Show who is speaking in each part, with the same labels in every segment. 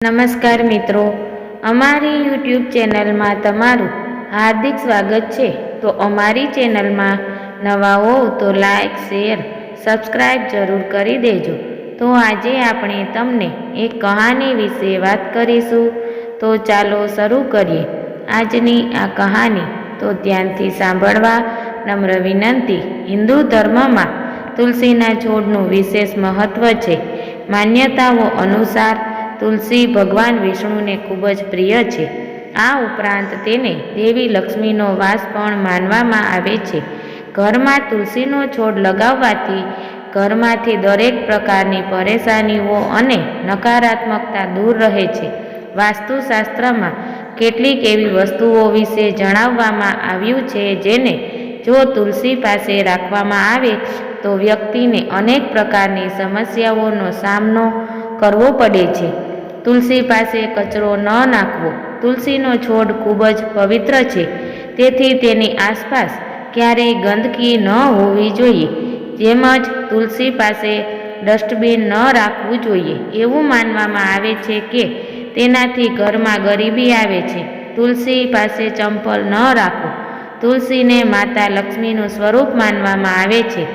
Speaker 1: નમસ્કાર મિત્રો, અમારી યુટ્યુબ ચેનલમાં તમારું હાર્દિક સ્વાગત છે. તો અમારી ચેનલમાં નવા હોવ તો લાઈક, શેર સબસ્ક્રાઈબ જરૂર કરી દેજો. તો આજે આપણે તમને એક કહાની વિશે વાત કરીશું. તો ચાલો શરૂ કરીએ. આજની આ કહાની તો ધ્યાનથી સાંભળવા નમ્ર વિનંતી. હિન્દુ ધર્મમાં તુલસીના છોડનું વિશેષ મહત્વ છે. માન્યતાઓ અનુસાર તુલસી ભગવાન વિષ્ણુને ખૂબ જ પ્રિય છે. આ ઉપરાંત તેને દેવી લક્ષ્મીનો વાસ પણ માનવામાં આવે છે. ઘરમાં તુલસીનો છોડ લગાવવાથી ઘરમાંથી દરેક પ્રકારની પરેશાનીઓ અને નકારાત્મકતા દૂર રહે છે. વાસ્તુશાસ્ત્રમાં કેટલીક એવી વસ્તુઓ વિશે જણાવવામાં આવ્યું છે જેને જો તુલસી પાસે રાખવામાં આવે તો વ્યક્તિને અનેક પ્રકારની સમસ્યાઓનો સામનો કરવો પડે છે. તુલસી પાસે કચરો ન નાખવો. તુલસીનો છોડ ખૂબ જ પવિત્ર છે. તેથી તેની આસપાસ ક્યારેય ગંદકી ન હોવી જોઈએ. તેમજ તુલસી પાસે ડસ્ટબિન ન રાખવું જોઈએ. એવું માનવામાં આવે છે કે તેનાથી ઘરમાં ગરીબી આવે છે. તુલસી પાસે ચંપલ ન રાખો. તુલસીને માતા લક્ષ્મીનું સ્વરૂપ માનવામાં આવે છે.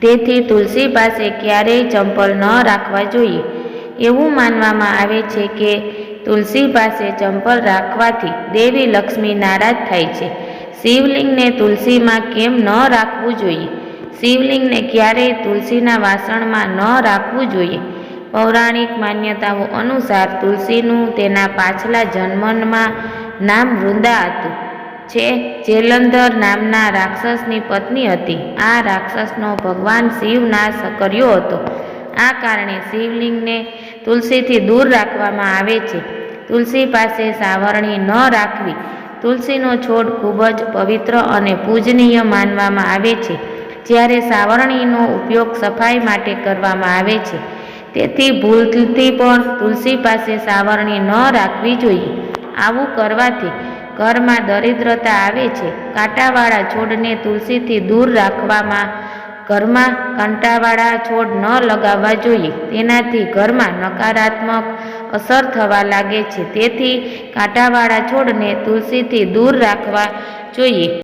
Speaker 1: તેથી તુલસી પાસે ક્યારેય ચંપલ ન રાખવા જોઈએ. એવું માનવામાં આવે છે કે તુલસી પાસે ચંપલ રાખવાથી દેવી લક્ષ્મી નારાજ થાય છે. શિવલિંગને તુલસીમાં કેમ ન રાખવું જોઈએ? શિવલિંગને ક્યારેય તુલસીના વાસણમાં ન રાખવું જોઈએ? પૌરાણિક માન્યતાઓ અનુસાર તુલસીનું તેના પાછલા જન્મમાં નામ વૃંદા હતું. છે, જેલંધર નામના રાક્ષસની પત્ની હતી. આ રાક્ષસનો ભગવાન શિવ નાશ કર્યો હતો. આ કારણે શિવલિંગને તુલસીથી દૂર રાખવામાં આવે છે. તુલસી પાસે સાવરણી ન રાખવી. તુલસીનો છોડ ખૂબ જ પવિત્ર અને પૂજનીય માનવામાં આવે છે. જ્યારે સાવરણીનો ઉપયોગ સફાઈ માટે કરવામાં આવે છે. તેથી ભૂલથી પણ તુલસી પાસે સાવરણી ન રાખવી જોઈએ. આવું કરવાથી ઘરમાં દરિદ્રતા આવે છે. કાંટાવાળા છોડને તુલસીથી દૂર રાખવામાં ઘરમાં કાંટાવાળા છોડ ન લગાવવા જોઈએ. તેનાથી ઘરમાં નકારાત્મક અસર થવા લાગે છે. તેથી કાંટાવાળા છોડને તુલસીથી દૂર રાખવા જોઈએ.